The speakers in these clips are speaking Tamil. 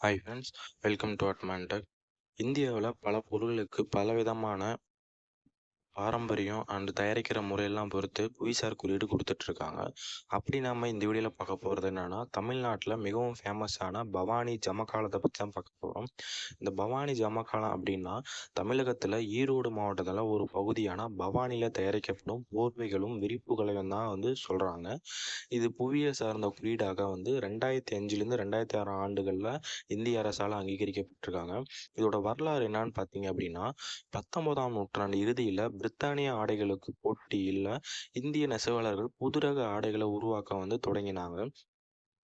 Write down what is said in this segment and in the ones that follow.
Hi friends welcome to Admantech இந்தியாவில் பல பொருட்களுக்கு பலவிதமான பாரம்பரியம் அண்ட் தயாரிக்கிற முறையெல்லாம் பொறுத்து புவிசார் குறியீடு கொடுத்துட்ருக்காங்க. அப்படி நாம் இந்த வீடியோவில் பார்க்க போகிறது என்னென்னா தமிழ்நாட்டில் மிகவும் ஃபேமஸான பவானி ஜமக்காலத்தை பற்றி தான் பார்க்க போகிறோம் இந்த பவானி ஜமக்காலம் அப்படின்னா தமிழகத்தில் ஈரோடு மாவட்டத்தில் ஒரு பகுதியான பவானியில் தயாரிக்கப்படும் போர்வைகளும் விரிப்புகளையும் தான் வந்து சொல்கிறாங்க இது புவியை சார்ந்த குறியீடாக வந்து ரெண்டாயிரத்தி அஞ்சுலேருந்து ரெண்டாயிரத்தி ஆறு ஆண்டுகளில் இந்திய அரசால் அங்கீகரிக்கப்பட்டிருக்காங்க. இதோட வரலாறு என்னன்னு பார்த்தீங்க அப்படின்னா பத்தொன்பதாம் நூற்றாண்டு இறுதியில் பிரித்தானிய ஆடைகளுக்கு போட்டியில் இந்திய நெசவாளர்கள் புதுரக ஆடைகளை உருவாக்க வந்து தொடங்கினாங்க.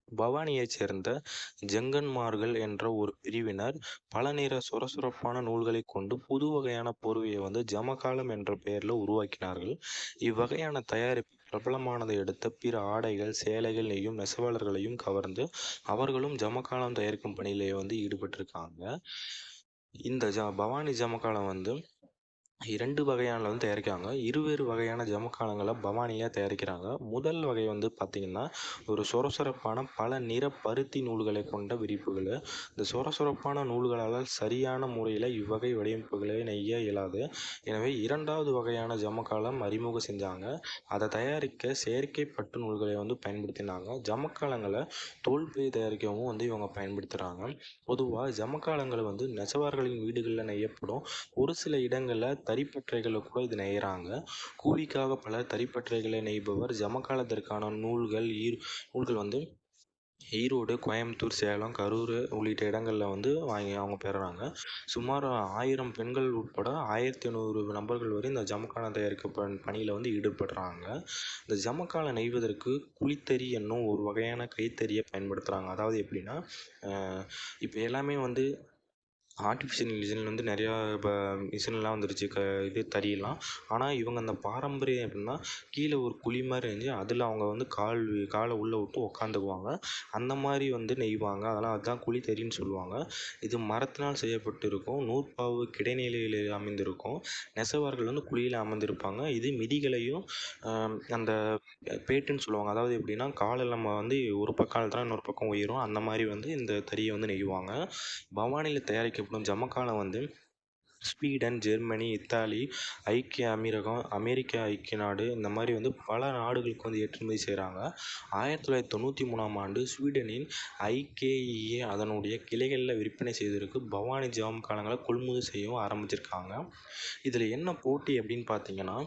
பவானியைச் சேர்ந்த ஜெங்கன்மார்கள் என்ற ஒரு பிரிவினர் பல நிற சுரசுரப்பான நூல்களை கொண்டு புது வகையான போர்வையை வந்து ஜமகாலம் என்ற பெயரில் உருவாக்கினார்கள். இவ்வகையான தயாரிப்பு பிரபலமானதை அடுத்து பிற ஆடைகள் சேலைகளையும் நெசவாளர்களையும் கவர்ந்து அவர்களும் ஜமகாலம் தயாரிக்கும் பணியிலேயே வந்து ஈடுபட்டிருக்காங்க. இந்த ஜ பவானி ஜமகாலம் வந்து இரண்டு வகையான வந்து தயாரிக்கிறாங்க. இருவேறு வகையான ஜமுக்காலங்களை பவானியில் தயாரிக்கிறாங்க. முதல் வகை வந்து பார்த்திங்கன்னா ஒரு சொரசொரப்பான பல நிற பருத்தி நூல்களை கொண்ட விரிப்புகள். இந்த சொரசொரப்பான நூல்களால் சரியான முறையில் இவ்வகை வடிவமைப்புகளை நெய்ய இயலாது. எனவே இரண்டாவது வகையான ஜமக்காலம் அறிமுகம் செஞ்சாங்க. அதை தயாரிக்க செயற்கை பட்டு நூல்களை வந்து பயன்படுத்தினாங்க. ஜமக்காலங்களை தோல் தயாரிக்கவும் வந்து இவங்க பயன்படுத்துகிறாங்க பொதுவாக ஜமக்காலங்கள் வந்து நெசவார்களின் வீடுகளில் நெய்யப்படும். ஒரு சில இடங்களில் தறிப்பற்றைகளை கூட இது நெய்கிறாங்க கூலிக்காக பலர் தறிப்பற்றைகளை நெய்பவர். ஜமக்காலத்திற்கான நூல்கள் ஈர் நூல்கள் வந்து ஈரோடு கோயம்புத்தூர் சேலம் கரூர் உள்ளிட்ட இடங்களில் வந்து வாங்கி அவங்க பெறுறாங்க. சுமார் ஆயிரம் பெண்கள் உட்பட ஆயிரத்தி ஐநூறு நபர்கள் வரை இந்த ஜமக்காலம் தயாரிக்க பணியில் வந்து ஈடுபடுறாங்க. இந்த ஜமக்காலம் நெய்வதற்கு குழித்தறி என்னும் ஒரு வகையான கைத்தறியை பயன்படுத்துகிறாங்க அதாவது எப்படின்னா இப்போ எல்லாமே வந்து ஆர்டிஃபிஷியல் மிஷின் வந்து நிறையா இப்போ மிஷின்லாம் வந்துருச்சு. க இது தறியெல்லாம். ஆனால் இவங்க அந்த பாரம்பரியம் எப்படின்னா கீழே ஒரு குழி மாதிரி இருந்துச்சு. அதில் அவங்க வந்து கால் காலை உள்ளே விட்டு உக்காந்துக்குவாங்க. அந்த மாதிரி வந்து நெய்வாங்க. அதெல்லாம் அதுதான் குழி தறின்னு சொல்லுவாங்க. இது மரத்தினால் செய்யப்பட்டு இருக்கும் நூற்பாவு கிடைநிலையில் அமைந்திருக்கும். நெசவார்கள் வந்து குழியில் அமர்ந்திருப்பாங்க. இது மிதிகளையும் அந்த பேட்டுன்னு சொல்லுவாங்க. அதாவது எப்படின்னா காலில் நம்ம வந்து ஒரு பக்கம் அழுத்தினா இன்னொரு பக்கம் உயரும். அந்த மாதிரி வந்து இந்த தறியை வந்து நெய்வாங்க. பவானியில் தயாரிக்க அப்புறம் ஜமக்காலம் வந்து ஸ்வீடன் ஜெர்மனி இத்தாலி ஐக்கிய அமீரகம் அமெரிக்கா ஐக்கிய நாடு இந்த மாதிரி வந்து பல நாடுகளுக்கு வந்து ஏற்றுமதி செய்கிறாங்க ஆயிரத்தி தொள்ளாயிரத்தி தொண்ணூற்றி மூணாம் ஆண்டு ஸ்வீடனின் ஐகேஇஏ அதனுடைய கிளைகளில் விற்பனை செய்திருக்கு பவானி ஜாம் காலங்களை கொள்முதல் செய்யவும் ஆரம்பிச்சிருக்காங்க. இதில் என்ன போட்டி அப்படின்னு பார்த்தீங்கன்னா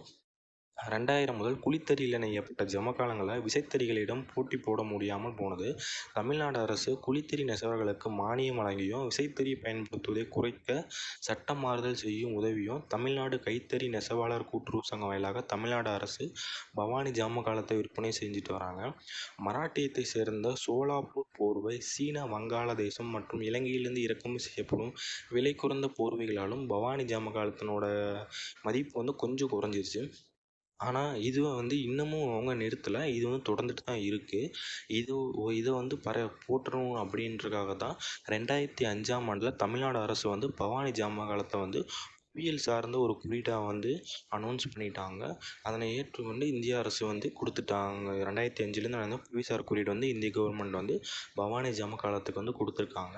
ரெண்டாயிரம் முதல் குழித்தறியில் நெய்யப்பட்ட ஜமக்காலங்களை விசைத்தறிகளிடம் போட்டி போட முடியாமல் போனது. தமிழ்நாடு அரசு குழித்தறி நெசவாளர்களுக்கு மானியம் வழங்கியும் விசைத்தறி பயன்படுத்துவதை குறைக்க சட்ட மாறுதல் செய்யும் உதவியும் தமிழ்நாடு கைத்தறி நெசவாளர் கூட்டுறவு சங்கம் வாயிலாக தமிழ்நாடு அரசு பவானி ஜாமக்காலத்தை விற்பனை செஞ்சுட்டு வராங்க. மராட்டியத்தை சேர்ந்த சோலாப்பூர் போர்வை சீனா வங்காளதேசம் மற்றும் இலங்கையிலிருந்து இறக்குமதி செய்யப்படும் விலை குறைந்த போர்வைகளாலும் பவானி ஜாமகாலத்தினோட மதிப்பு வந்து கொஞ்சம் குறைஞ்சிருச்சு. ஆனால் இதுவை வந்து இன்னமும் அவங்க நிறுத்தலை. இது வந்து தொடர்ந்துட்டு தான் இருக்குது இது இதை வந்து பர போற்றணும் அப்படின்றதுக்காக தான் ரெண்டாயிரத்தி அஞ்சாம் ஆண்டில் தமிழ்நாடு அரசு வந்து பவானி ஜாமகாலத்தை வந்து புவியியல் சார்ந்த ஒரு குறியீடாக வந்து அனௌன்ஸ் பண்ணிட்டாங்க. அதனை ஏற்றுக்கொண்டு இந்திய அரசு வந்து கொடுத்துட்டாங்க. ரெண்டாயிரத்தி அஞ்சுலேருந்து நடந்த புவிசார் குறியீடு வந்து இந்திய கவர்மெண்ட் வந்து பவானி ஜமக்காலத்துக்கு வந்து கொடுத்துருக்காங்க.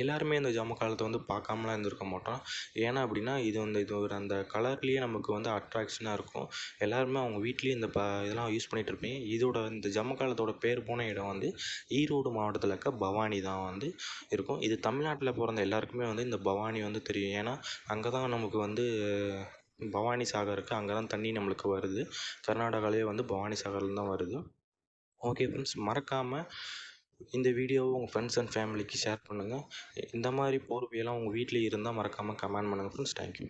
எல்லாருமே இந்த ஜமக்காலத்தை வந்து பார்க்காமலாம் இருந்திருக்க மாட்டோம். ஏன்னா அப்படின்னா இது வந்து இது ஒரு அந்த கலர்லேயே நமக்கு வந்து அட்ராக்ஷனாக இருக்கும். எல்லாருமே அவங்க வீட்லேயும் இந்த ப இதெல்லாம் யூஸ் பண்ணிகிட்டு இருப்பீங்க. இதோட இந்த ஜமக்காலத்தோட பேர் போன இடம் வந்து ஈரோடு மாவட்டத்தில் இருக்க பவானி தான் வந்து இருக்கும். இது தமிழ்நாட்டில் பிறந்த எல்லாருக்குமே வந்து இந்த பவானி வந்து தெரியும். ஏன்னா அங்கே தான் நமக்கு வந்து பவானி சாகர் இருக்குது அங்கே தான் தண்ணி நம்மளுக்கு வருது. கர்நாடகாலேயே வந்து பவானி சாகர்லேருந்து தான் வருது. ஓகே ஃப்ரெண்ட்ஸ் மறக்காமல் இந்த வீடியோவை உங்கள் ஃப்ரெண்ட்ஸ் அண்ட் ஃபேமிலிக்கு ஷேர் பண்ணுங்கள் இந்த மாதிரி போர்வையெல்லாம் உங்கள் வீட்டில் இருந்தால் மறக்காமல் கமெண்ட் பண்ணுங்கள் ஃப்ரெண்ட்ஸ் தேங்க்யூ